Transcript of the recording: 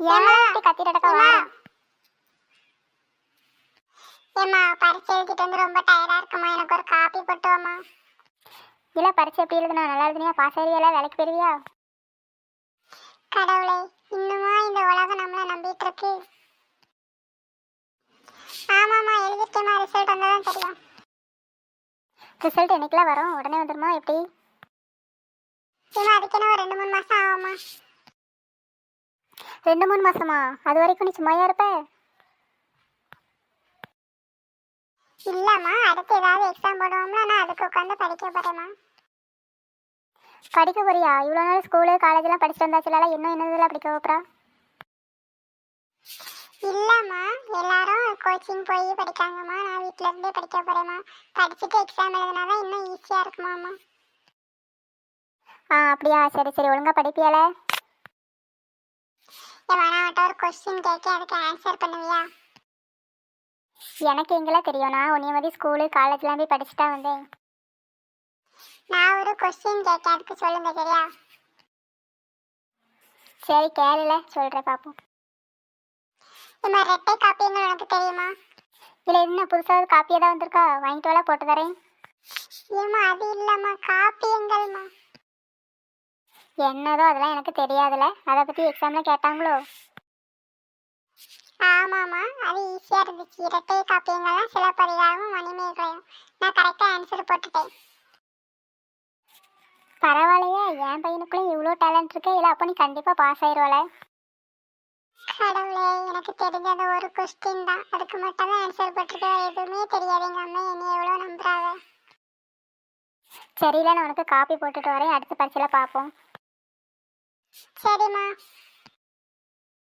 ஏமா இப்படி கத்திட்டு கிடக்க வா ஏம்மா பரிச்சை எழுதிட்டு வந்து ரொம்ப டயர்டா இருக்குமா? எனக்கு ஒரு காப்பி போட்டு வாமா இல்ல பரிச்சை எப்படி எழுதுனா? நல்லா எழுதுனியா? பாஸ் ஆயிருவியா வேலைக்கு போயிருவியா? கடவுளே இன்னுமா இந்த உலகம் நம்மள நம்பிட்டு இருக்கு? ஆமாமா எழுதிருக்கேம்மா. ரிசல்ட் வந்ததான் தெரியும். ரிசல்ட் என்னைக்குலாம் வரும்? உடனே வந்துருமா? எப்படி? ஏமா அதுக்கு என்ன ஒரு ரெண்டு மூணு மாசம் ஆகுமா ரெண்டு மூணு மாசமா? அது வரைக்கும் நீ சும்மாயா இருப்ப? இல்லம்மா அடுத்து ஏதாவது எக்ஸாம் போடுவோம்ல நான் அதுக்கு உட்காந்து படிக்க போறேம்மா. படிக்க போறியா? இவ்வளோ நாள் ஸ்கூலு காலேஜ்லாம் படிச்சுட்டு வந்தாச்சுல இன்னும் என்னதுல படிக்க போறா? இல்லம்மா எல்லாரும் கோச்சிங் போய் படிக்காங்கம்மா நான் வீட்ல இருந்தே படிக்க போறேம்மா. படிச்சுட்டு எக்ஸாம் எழுதினாதான் இன்னும் ஈஸியா இருக்குமாம்மா. ஆ அப்படியா? சரி சரி ஒழுங்கா படிப்பியால? எவனாவட்ட நான் ஒரு கொஸ்டின் கேட்க அதுக்கு ஆன்சர் பண்ணுவியா? எனக்கு எங்கெல்லாம் தெரியும்? நான் உன்னைய மாதிரி ஸ்கூலு காலேஜ்லாம் போய் படிச்சுட்டா வந்தேன் நான் ஒரு கொஸ்டின் கேட்க அதுக்கு சொல்லுங்க சரியா? சரி கேளுல. சொல்கிறேன் பார்ப்போம் ஏம்மா ரெட்டை காப்பின்னு உனக்கு தெரியுமா? இல்லை என்ன புதுசாக காப்பியாக தான் வந்திருக்கா? வாங்கிட்டு வேலை போட்டு தரேன். என்னதோ அதெல்லாம் எனக்கு தெரியாதுல. அதை பற்றி எக்ஸாமில் கேட்டாங்களோ? ஆமாம்மா. அது ஈஸியா இருந்துச்சு. இரட்டை காப்பியங்கள்லாம் சிலப்பதிகாரமும் மணிமேகலையும். நான் கரெக்டாக ஆன்சர் போட்டுட்டேன். பரவாயில்லையே. என் பையனுக்குள்ளே இவ்வளோ டேலண்ட் இருக்கு. இல்லை அப்போ நீ கண்டிப்பாக பாஸ் ஆயிடுவாள கடவுளே எனக்கு தெரிஞ்சது ஒரு கொஸ்டின் தான். அதுக்கு மட்டும் தான் ஆன்சர் போட்டிருக்கேன். எதுவுமே தெரியாது எங்க அம்மா. என்னை எவ்வளோ நம்புறாங்க? சரியில்ல. நான் உனக்கு காப்பி போட்டுட்டு வரேன். அடுத்த பரிசையில் பார்ப்போம் சரிம்மா.